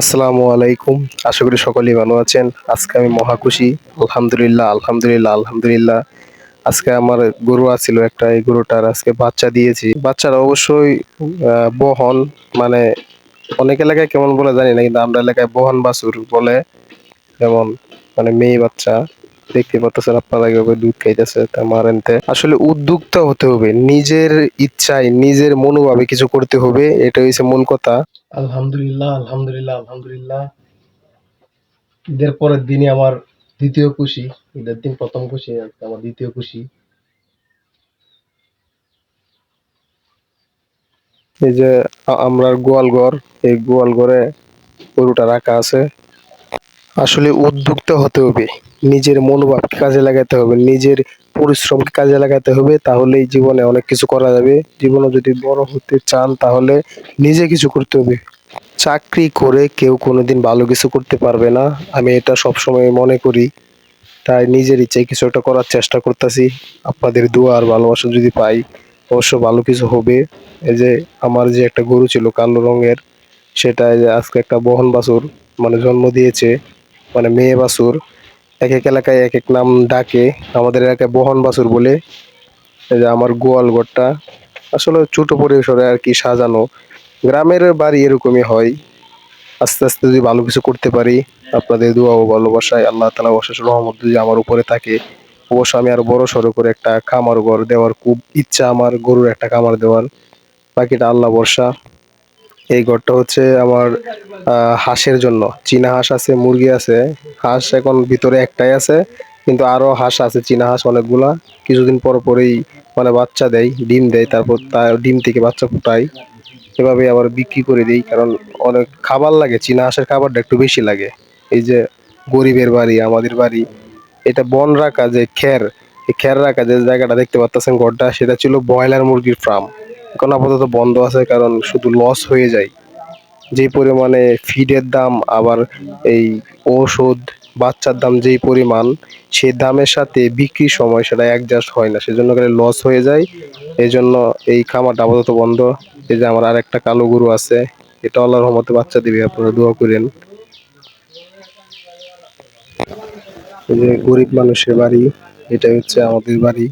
আসসালামু আলাইকুম। আশা করি সকলেই ভালো আছেন। আজকে আমি মহাখুশি আলহামদুলিল্লাহ আলহামদুলিল্লাহ আলহামদুলিল্লাহ। আজকে আমার গরু আছিল একটা, এই গরুটার আজকে বাচ্চা দিয়েছি। বাচ্চারা অবশ্যই বহন মানে অনেক এলাকায় কেমন বলে জানি না, কিন্তু আমরা এলাকায় বহন বাছুর বলে, যেমন মানে মেয়ে বাচ্চা। দেখতে পাচ্ছেন আপনারা কীভাবে দুধ খাইতেছে আমার এনতে আসলে উদ্যোক্তা হতে হবে নিজের ইচ্ছায় নিজের মনোভাবে কিছু করতে হবে এটা হচ্ছে মূল কথা। আলহামদুলিল্লাহ আলহামদুলিল্লাহ আলহামদুলিল্লাহ। ঈদের পরের দিনই আমার দ্বিতীয় খুশি ঈদের দিন প্রথম খুশি আজকে আমার দ্বিতীয় খুশি। এই যে আমরা গোয়াল ঘর এই গোয়াল ঘরে গরুটা রাখা আছে। আসলে উদ্যোক্তা হতে হবে। নিজের মনোভাবকে কাজে লাগাতে হবে, নিজের পরিশ্রমকে কাজে লাগাতে হবে, তাহলেই জীবনে অনেক কিছু করা যাবে। জীবনে যদি বড় হতে চান, তাহলে নিজে কিছু করতে হবে। চাকরি করে কেউ কোনোদিন ভালো কিছু করতে পারবে না। আমি এটা সবসময় মনে করি। তাই নিজের ইচ্ছায় কিছু একটা করার চেষ্টা করতেছি। আপনাদের দোয়া আর ভালোবাসা যদি পাই, অবশ্য ভালো কিছু হবে। এই যে আমার যে একটা গরু ছিল কালো রঙের সেটা আজকে একটা বহন বাছুর মানে জন্ম দিয়েছে। মানে মেয়ে বাছুর এক এক এলাকায় এক এক নাম ডাকে, আমাদের এলাকায় বহন বাছুর বলে। যে আমার গোয়াল ঘরটা, আসলে ছোট পরিসরে আর কি সাজানো। গ্রামের বাড়ি এরকমই হয়। আস্তে আস্তে যদি ভালো কিছু করতে পারি, আপনাদের দোয়া ও ভালোবাসায় আল্লাহ তালা অশেষ রহমত যদি আমার উপরে থাকে। অবশ্য আমি আরও বড় সড়ো করে একটা খামার ঘর দেওয়ার খুব ইচ্ছা, আমার গরুর একটা খামার দেওয়ার। বাকিটা আল্লাহ বর্ষা এই ঘরটা হচ্ছে আমার হাঁসের জন্য। চীনা হাঁস আছে, মুরগি আছে। হাঁস এখন ভিতরে একটাই আছে, কিন্তু আরও হাঁস আছে, চীনা হাঁস অনেকগুলা। কিছুদিন পর পরেই মানে বাচ্চা দেয়, ডিম দেয়, তারপর তার ডিম থেকে বাচ্চা ফুটায় এভাবে আবার বিক্রি করে দিই, কারণ অনেক খাবার লাগে, চীনা হাঁসের খাবারটা একটু বেশি লাগে। এই যে গরিবের বাড়ি, আমাদের বাড়ি, এটা বন রাখা যে খের, এই খের রাখা যে জায়গাটা দেখতে পাচ্ছেন ঘরটা, সেটা ছিল ব্রয়লার মুরগির ফার্ম এখন আপাতত বন্ধ আছে, কারণ শুধু লস হয়ে যায়। যে পরিমাণে ফিডের দাম, আবার এই ঔষধ, বাচ্চার দাম যেই পরিমাণ, সেই দামের সাথে বিক্রির সময় সেটা অ্যাডজাস্ট হয় না। সেজন্য করে লস হয়ে যায়। এই জন্য এই খামারটা আপাতত বন্ধ। এই যে আমার আর একটা কালো গরু আছে, এটা আল্লাহর রহমতে বাচ্চা দিবে, আপনারা দোয়া করেন। এই যে গরিব মানুষের বাড়ি এটা হচ্ছে আমাদের বাড়ি।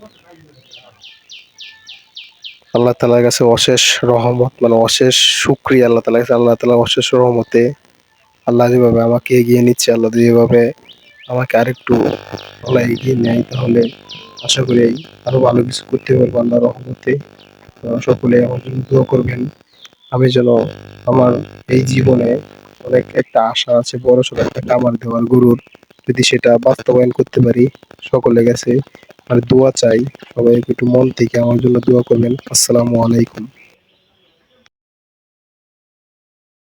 আল্লাহ তালার কাছে অশেষ রহমত মানে অশেষ শুক্রিয়া আল্লাহ তালার কাছে। আল্লাহ তালা অশেষ রহমতে আল্লাহ যেভাবে আমাকে এগিয়ে নিচ্ছে, আল্লাহ যেভাবে আমাকে আরেকটু আল্লাহ এগিয়ে নেয়, তাহলে আশা করি আরও ভালো কিছু করতে পারব আল্লাহ রহমতে। সকলে জন্য দোয়া করবেন। আমি যেন আমার এই জীবনে অনেক একটা আশা আছে বড় সড়ো একটা কামার দেওয়ার গরুর। যদি সেটা বাস্তবায়ন করতে পারি সকলের কাছে আর দোয়া চাই। সবাই একটু মন থেকে আমার জন্য দোয়া করবেন। আসসালামু আলাইকুম।